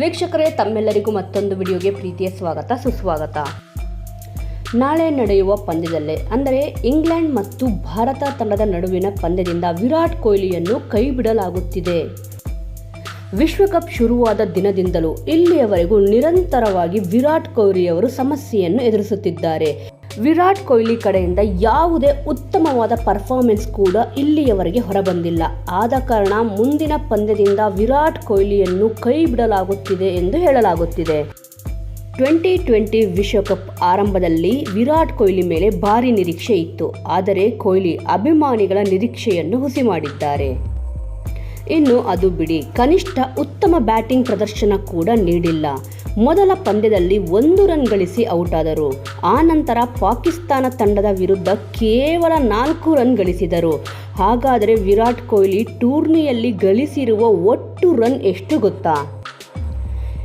ವೀಕ್ಷಕರೇ, ತಮ್ಮೆಲ್ಲರಿಗೂ ಮತ್ತೊಂದು ವಿಡಿಯೋಗೆ ಪ್ರೀತಿಯ ಸ್ವಾಗತ, ಸುಸ್ವಾಗತ. ನಾಳೆ ನಡೆಯುವ ಪಂದ್ಯದಲ್ಲೇ, ಅಂದರೆ ಇಂಗ್ಲೆಂಡ್ ಮತ್ತು ಭಾರತ ತಂಡದ ನಡುವಿನ ಪಂದ್ಯದಿಂದ ವಿರಾಟ್ ಕೊಹ್ಲಿಯನ್ನು ಕೈಬಿಡಲಾಗುತ್ತಿದೆ. ವಿಶ್ವಕಪ್ ಶುರುವಾದ ದಿನದಿಂದಲೂ ಇಲ್ಲಿಯವರೆಗೂ ನಿರಂತರವಾಗಿ ವಿರಾಟ್ ಕೊಹ್ಲಿಯವರು ಸಮಸ್ಯೆಯನ್ನು ಎದುರಿಸುತ್ತಿದ್ದಾರೆ. ವಿರಾಟ್ ಕೊಹ್ಲಿ ಕಡೆಯಿಂದ ಯಾವುದೇ ಉತ್ತಮವಾದ ಪರ್ಫಾರ್ಮೆನ್ಸ್ ಕೂಡ ಇಲ್ಲಿಯವರೆಗೆ ಹೊರಬಂದಿಲ್ಲ. ಆದ ಕಾರಣ ಮುಂದಿನ ಪಂದ್ಯದಿಂದ ವಿರಾಟ್ ಕೊಹ್ಲಿಯನ್ನು ಕೈ ಬಿಡಲಾಗುತ್ತಿದೆ ಎಂದು ಹೇಳಲಾಗುತ್ತಿದೆ. ಟ್ವೆಂಟಿ ಟ್ವೆಂಟಿ ವಿಶ್ವಕಪ್ ಆರಂಭದಲ್ಲಿ ವಿರಾಟ್ ಕೊಹ್ಲಿ ಮೇಲೆ ಭಾರಿ ನಿರೀಕ್ಷೆ ಇತ್ತು. ಆದರೆ ಕೊಹ್ಲಿ ಅಭಿಮಾನಿಗಳ ನಿರೀಕ್ಷೆಯನ್ನು ಹುಸಿ ಮಾಡಿದ್ದಾರೆ. ಇನ್ನು ಅದು ಬಿಡಿ. ಕನಿಷ್ಠ ಉತ್ತಮ ಬ್ಯಾಟಿಂಗ್ ಪ್ರದರ್ಶನ ಕೂಡ ನೀಡಿಲ್ಲ. ಮೊದಲ ಪಂದ್ಯದಲ್ಲಿ ಒಂದು ರನ್ ಗಳಿಸಿ ಔಟ್ ಆದರು ಆ ನಂತರ ಪಾಕಿಸ್ತಾನ ತಂಡದ ವಿರುದ್ಧ ಕೇವಲ ನಾಲ್ಕು ರನ್ ಗಳಿಸಿದರು. ಹಾಗಾದರೆ ವಿರಾಟ್ ಕೊಹ್ಲಿ ಟೂರ್ನಿಯಲ್ಲಿ ಗಳಿಸಿರುವ ಒಟ್ಟು ರನ್ ಎಷ್ಟು ಗೊತ್ತಾ?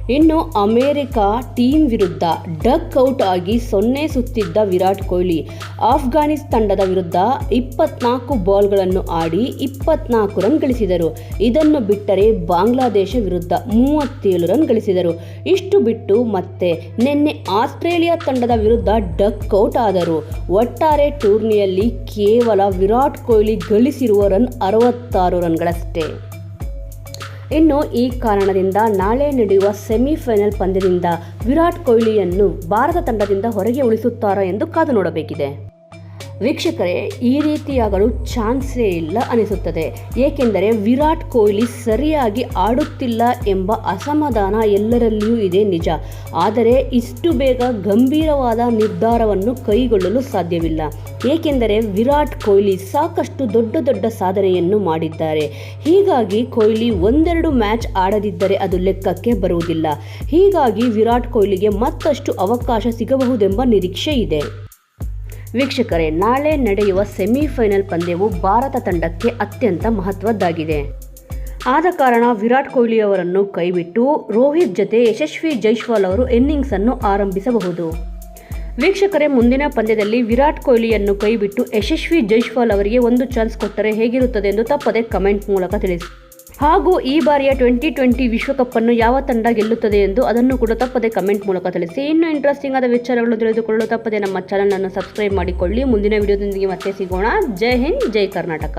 ಇನ್ನು ಅಮೆರಿಕ ಟೀಮ್ ವಿರುದ್ಧ ಡಕ್ ಔಟ್ ಆಗಿ ಸೊನ್ನೆ ಸುತ್ತಿದ್ದ ವಿರಾಟ್ ಕೊಹ್ಲಿ, ಆಫ್ಘಾನಿಸ್ ತಂಡದ ವಿರುದ್ಧ ಇಪ್ಪತ್ನಾಲ್ಕು ಬಾಲ್ಗಳನ್ನು ಆಡಿ ಇಪ್ಪತ್ನಾಲ್ಕು ರನ್ ಗಳಿಸಿದರು. ಇದನ್ನು ಬಿಟ್ಟರೆ ಬಾಂಗ್ಲಾದೇಶ ವಿರುದ್ಧ ಮೂವತ್ತೇಳು ರನ್ ಗಳಿಸಿದರು. ಇಷ್ಟು ಬಿಟ್ಟು ಮತ್ತೆ ನಿನ್ನೆ ಆಸ್ಟ್ರೇಲಿಯಾ ತಂಡದ ವಿರುದ್ಧ ಡಕ್ ಔಟ್ ಆದರು. ಒಟ್ಟಾರೆ ಟೂರ್ನಿಯಲ್ಲಿ ಕೇವಲ ವಿರಾಟ್ ಕೊಹ್ಲಿ ಗಳಿಸಿರುವ ರನ್ ಅರವತ್ತಾರು ರನ್ಗಳಷ್ಟೇ. ಇನ್ನು ಈ ಕಾರಣದಿಂದ ನಾಳೆ ನಡೆಯುವ ಸೆಮಿಫೈನಲ್ ಪಂದ್ಯದಿಂದ ವಿರಾಟ್ ಕೊಹ್ಲಿಯನ್ನು ಭಾರತ ತಂಡದಿಂದ ಹೊರಗೆ ಉಳಿಸುತ್ತಾರೋ ಎಂದು ಕಾದು ನೋಡಬೇಕಿದೆ. ವೀಕ್ಷಕರೇ, ಈ ರೀತಿಯಾಗಲು ಚಾನ್ಸೇ ಇಲ್ಲ ಅನಿಸುತ್ತದೆ. ಏಕೆಂದರೆ ವಿರಾಟ್ ಕೊಹ್ಲಿ ಸರಿಯಾಗಿ ಆಡುತ್ತಿಲ್ಲ ಎಂಬ ಅಸಮಾಧಾನ ಎಲ್ಲರಲ್ಲಿಯೂ ಇದೆ ನಿಜ. ಆದರೆ ಇಷ್ಟು ಬೇಗ ಗಂಭೀರವಾದ ನಿರ್ಧಾರವನ್ನು ಕೈಗೊಳ್ಳಲು ಸಾಧ್ಯವಿಲ್ಲ. ಏಕೆಂದರೆ ವಿರಾಟ್ ಕೊಹ್ಲಿ ಸಾಕಷ್ಟು ದೊಡ್ಡ ದೊಡ್ಡ ಸಾಧನೆಯನ್ನು ಮಾಡಿದ್ದಾರೆ. ಹೀಗಾಗಿ ಕೊಹ್ಲಿ ಒಂದೆರಡು ಮ್ಯಾಚ್ ಆಡದಿದ್ದರೆ ಅದು ಲೆಕ್ಕಕ್ಕೆ ಬರುವುದಿಲ್ಲ. ಹೀಗಾಗಿ ವಿರಾಟ್ ಕೊಹ್ಲಿಗೆ ಮತ್ತಷ್ಟು ಅವಕಾಶ ಸಿಗಬಹುದೆಂಬ ನಿರೀಕ್ಷೆ ಇದೆ ವೀಕ್ಷಕರೇ, ನಾಳೆ ನಡೆಯುವ ಸೆಮಿಫೈನಲ್ ಪಂದ್ಯವು ಭಾರತ ತಂಡಕ್ಕೆ ಅತ್ಯಂತ ಮಹತ್ವದ್ದಾಗಿದೆ. ಆದ ಕಾರಣ ವಿರಾಟ್ ಕೊಹ್ಲಿ ಅವರನ್ನು ಕೈಬಿಟ್ಟು ರೋಹಿತ್ ಜತೆ ಯಶಸ್ವಿ ಜೈಶ್ವಾಲ್ ಅವರು ಇನ್ನಿಂಗ್ಸ್ ಅನ್ನು ಆರಂಭಿಸಬಹುದು. ವೀಕ್ಷಕರೇ, ಮುಂದಿನ ಪಂದ್ಯದಲ್ಲಿ ವಿರಾಟ್ ಕೊಹ್ಲಿಯನ್ನು ಕೈಬಿಟ್ಟು ಯಶಸ್ವಿ ಜೈಶ್ವಾಲ್ ಅವರಿಗೆ ಒಂದು ಚಾನ್ಸ್ ಕೊಟ್ಟರೆ ಹೇಗಿರುತ್ತದೆ ಎಂದು ತಪ್ಪದೆ ಕಮೆಂಟ್ ಮೂಲಕ ತಿಳಿಸಿ. ಹಾಗೂ ಈ ಬಾರಿಯ ಟ್ವೆಂಟಿ ಟ್ವೆಂಟಿ ವಿಶ್ವಕಪ್ ಅನ್ನು ಯಾವ ತಂಡ ಗೆಲ್ಲುತ್ತದೆ ಎಂದು ಅದನ್ನು ಕೂಡ ತಪ್ಪದೆ ಕಮೆಂಟ್ ಮೂಲಕ ತಿಳಿಸಿ. ಇನ್ನೂ ಇಂಟ್ರೆಸ್ಟಿಂಗ್ ಆದ ವಿಚಾರಗಳು ತಿಳಿದುಕೊಳ್ಳಲು ತಪ್ಪದೆ ನಮ್ಮ ಚಾನಲ್ ಅನ್ನು ಸಬ್ಸ್ಕ್ರೈಬ್ ಮಾಡಿಕೊಳ್ಳಿ. ಮುಂದಿನ ವಿಡಿಯೋದೊಂದಿಗೆ ಮತ್ತೆ ಸಿಗೋಣ. ಜೈ ಹಿಂದ್, ಜೈ ಕರ್ನಾಟಕ.